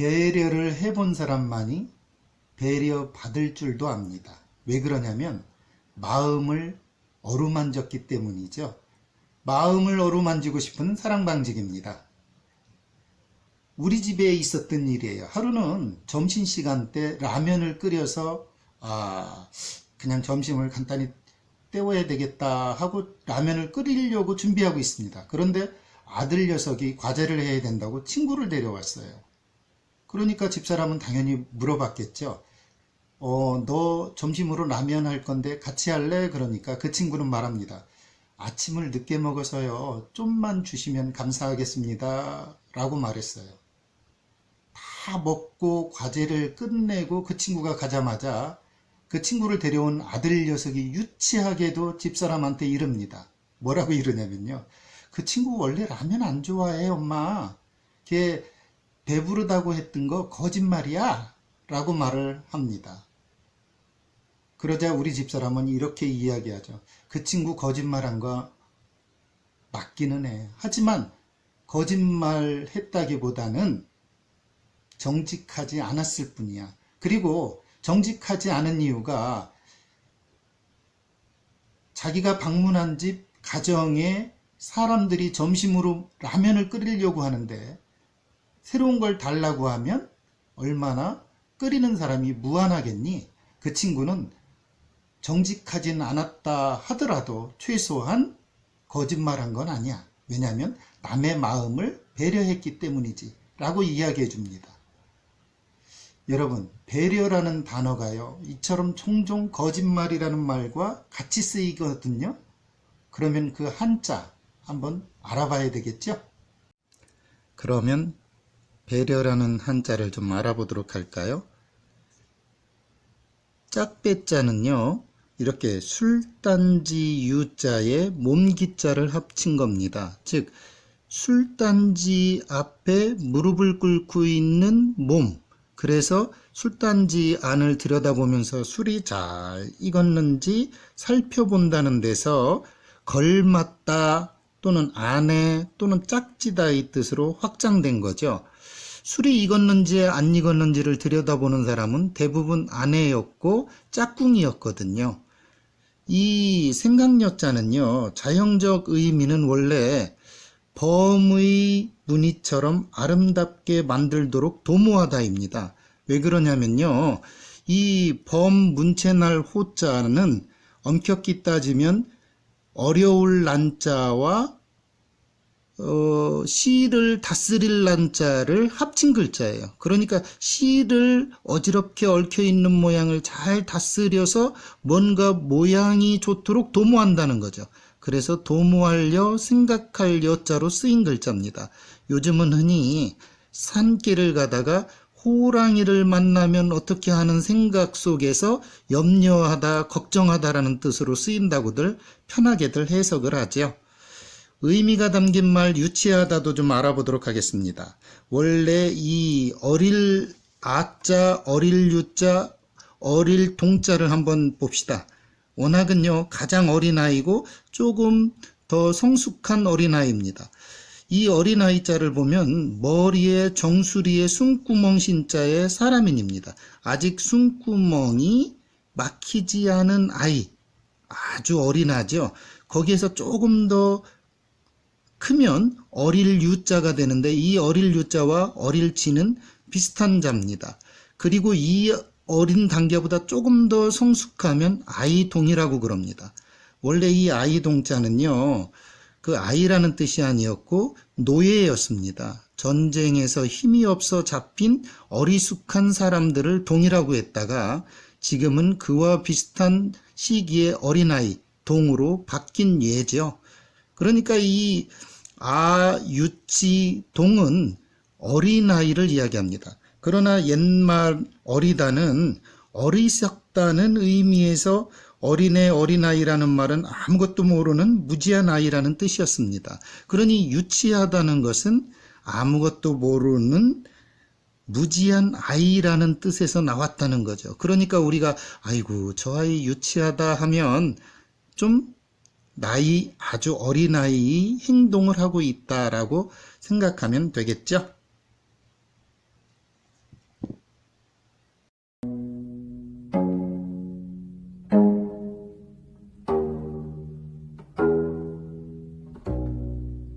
배려를 해본 사람만이 배려 받을 줄도 압니다. 왜 그러냐면 마음을 어루만졌기 때문이죠. 마음을 어루만지고 싶은 사랑방직입니다. 우리 집에 있었던 일이에요. 하루는 점심시간 때 라면을 끓여서 아 그냥 점심을 간단히 때워야 되겠다 하고 라면을 끓이려고 준비하고 있습니다. 그런데 아들 녀석이 과제를 해야 된다고 친구를 데려왔어요. 그러니까 집사람은 당연히 물어봤겠죠. 어, 너 점심으로 라면 할 건데 같이 할래? 그러니까 그 친구는 말합니다. 아침을 늦게 먹어서요. 좀만 주시면 감사하겠습니다. 라고 말했어요. 다 먹고 과제를 끝내고 그 친구가 가자마자 그 친구를 데려온 아들 녀석이 유치하게도 집사람한테 이릅니다. 뭐라고 이러냐면요. 그 친구 원래 라면 안 좋아해, 엄마. 걔 배부르다고 했던 거 거짓말이야. 라고 말을 합니다. 그러자 우리 집사람은 이렇게 이야기하죠. 그 친구 거짓말한 거 맞기는 해. 하지만 거짓말 했다기보다는 정직하지 않았을 뿐이야. 그리고 정직하지 않은 이유가 자기가 방문한 집 가정에 사람들이 점심으로 라면을 끓이려고 하는데 새로운 걸 달라고 하면 얼마나 끓이는 사람이 무한하겠니? 그 친구는 정직하진 않았다 하더라도 최소한 거짓말한 건 아니야. 왜냐하면 남의 마음을 배려했기 때문이지. 라고 이야기해 줍니다. 여러분, 배려라는 단어가요, 이처럼 종종 거짓말이라는 말과 같이 쓰이거든요. 그러면 그 한자 한번 알아봐야 되겠죠? 그러면 배려라는 한자를 좀 알아보도록 할까요? 짝배자는요, 이렇게 술단지 유자에 몸기자를 합친 겁니다. 즉, 술단지 앞에 무릎을 꿇고 있는 몸, 그래서 술단지 안을 들여다보면서 술이 잘 익었는지 살펴본다는 데서 걸맞다 또는 안에 또는 짝지다 이 뜻으로 확장된 거죠. 술이 익었는지 안 익었는지를 들여다보는 사람은 대부분 아내였고 짝꿍이었거든요. 이 생각력자는요, 자형적 의미는 원래 범의 무늬처럼 아름답게 만들도록 도모하다입니다. 왜 그러냐면요. 이 범문체날 호자는 엄격히 따지면 어려울 난자와 어, 시를 다스릴 난자를 합친 글자예요. 그러니까 시를 어지럽게 얽혀 있는 모양을 잘 다스려서 뭔가 모양이 좋도록 도모한다는 거죠. 그래서 도모하려 생각할 여자로 쓰인 글자입니다. 요즘은 흔히 산길을 가다가 호랑이를 만나면 어떻게 하는 생각 속에서 염려하다, 걱정하다라는 뜻으로 쓰인다고들 편하게들 해석을 하죠. 의미가 담긴 말 유치하다도 좀 알아보도록 하겠습니다. 원래 이 어릴 아자, 어릴 유자, 어릴 동자를 한번 봅시다. 워낙은요, 가장 어린아이고 조금 더 성숙한 어린아이입니다. 이 어린아이 자를 보면 머리에 정수리에 숨구멍 신자의 사람인입니다. 아직 숨구멍이 막히지 않은 아이, 아주 어린아죠. 거기에서 조금 더 크면 어릴 유자가 되는데 이 어릴 유자와 어릴 지는 비슷한 자입니다. 그리고 이 어린 단계보다 조금 더 성숙하면 아이동이라고 그럽니다. 원래 이 아이동자는요, 그 아이라는 뜻이 아니었고 노예였습니다. 전쟁에서 힘이 없어 잡힌 어리숙한 사람들을 동이라고 했다가 지금은 그와 비슷한 시기의 어린아이, 동으로 바뀐 예죠. 그러니까 이 아, 유치, 동은 어린아이를 이야기합니다. 그러나 옛말 어리다는 어리석다는 의미에서 어린애, 어린아이라는 말은 아무것도 모르는 무지한 아이라는 뜻이었습니다. 그러니 유치하다는 것은 아무것도 모르는 무지한 아이라는 뜻에서 나왔다는 거죠. 그러니까 우리가 아이고 저 아이 유치하다 하면 좀 나이 아주 어린 아이의 행동을 하고 있다라고 생각하면 되겠죠.